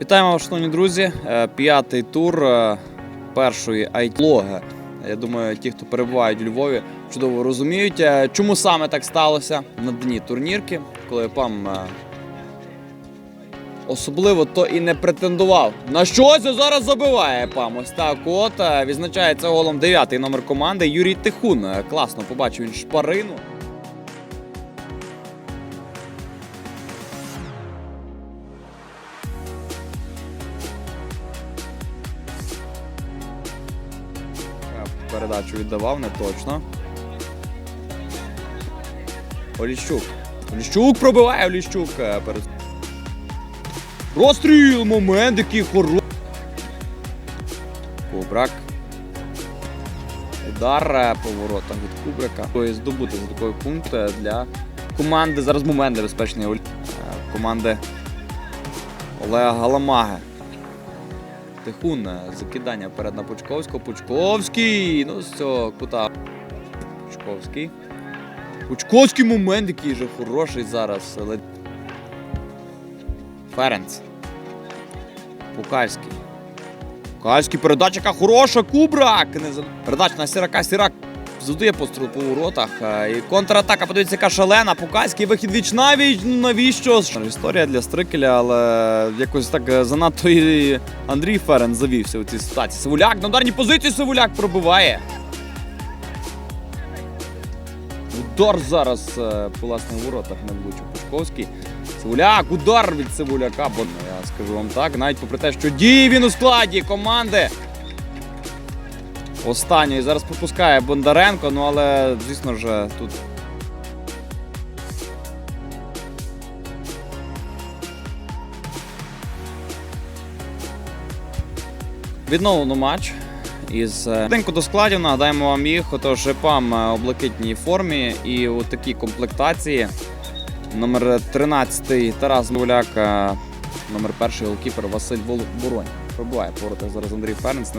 Вітаємо шановні друзі. Е, П'ятий тур е, першої айтлоги. Я думаю, ті, хто перебувають у Львові, чудово розуміють, е, чому саме так сталося на дні турнірки, коли ПАМ особливо то і не претендував. На щось зараз забиває ПАМ. Ось так от відзначається голом дев'ятий номер команди Юрій Тихун. Класно побачив він шпарину. Передачу віддавав, не точно. Оліщук. Оліщук пробиває Оліщук е, перед. Розстріл! Момент, який хороший. Кубрак. Удар е, по воротах від Кубрика. Тобто здобути такий пункт е, для команди. Зараз момент небезпечний команди Олега Галамаги. Тихун, закидання перед на Пучковського. Пучковський! Ну, з цього кута. Пучковський. Пучковський момент, який же хороший зараз. Ференц. Пукальський. Пукальський передача яка хороша. Кубрак! Не Передача на Сірака. Сірак задає постріл по воротах. е, І контратака, подивіться, яка шалена. Пукальський вихід віч навіч. Ну, Навіщо? Історія для Стрикеля, але якось так е, занадто і Андрій Ферен завівся у цій ситуації. Сивуляк на ударній позиції Сивуляк пробиває. Удар зараз е, по власних воротах не влучив Пушковський. Сивуляк, удар від Сивуляка. Бо ну, я скажу вам так, навіть попри те, що діє він у складі команди. Останньої зараз пропускає Бондаренко, ну але, звісно ж, тут. Відновлено матч із е, до складів. Нагадаємо вам їх. Отож, ПАМ е, у блакитній формі і у такій комплектації. Номер 13 Тарас Мовляк, е, номер 1 голкіпер Василь Воронь. Пробуває по зараз Андрій Ференц.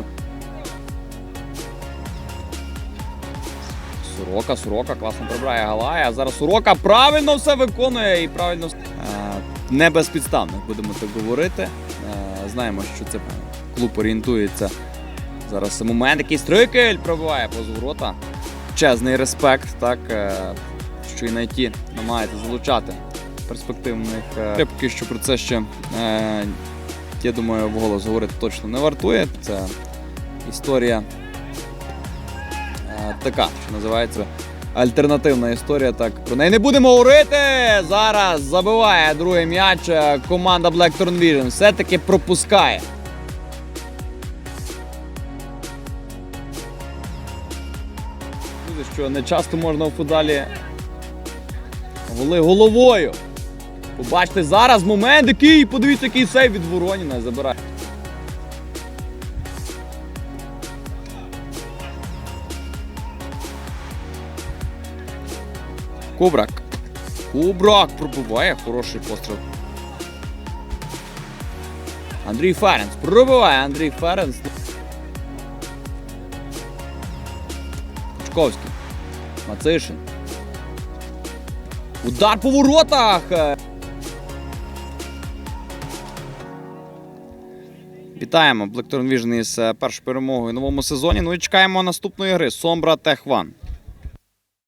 Сурока, Сурока, класно пробирає Галая. Зараз Сурока правильно все виконує і правильно е, не безпідставно, будемо так говорити. Е, Знаємо, що це клуб орієнтується. Зараз момент, який стрикель пробиває поза ворота. Чесний респект, так е, що і на ті намагається залучати перспективних. поки що про це ще я думаю, вголос говорити точно не вартує. Це історія така, що називається альтернативна історія. Так про неї не будемо говорити. Зараз забиває другий м'яч. е, Команда Blackthorn Vision все-таки пропускає. Що не часто можна у футзалі голи головою. Побачите зараз момент, який, подивіться, який сейв від Вороніна забирає. Кубрак. Кубрак пробиває хороший постріл. Андрій Ференц пробиває Андрій Ференц. Пучковський. Мацишин. Удар по воротах. Вітаємо Blackthorn Vision із е, першою перемогою в новому сезоні. Ну і чекаємо наступної гри. Сомбра Техван.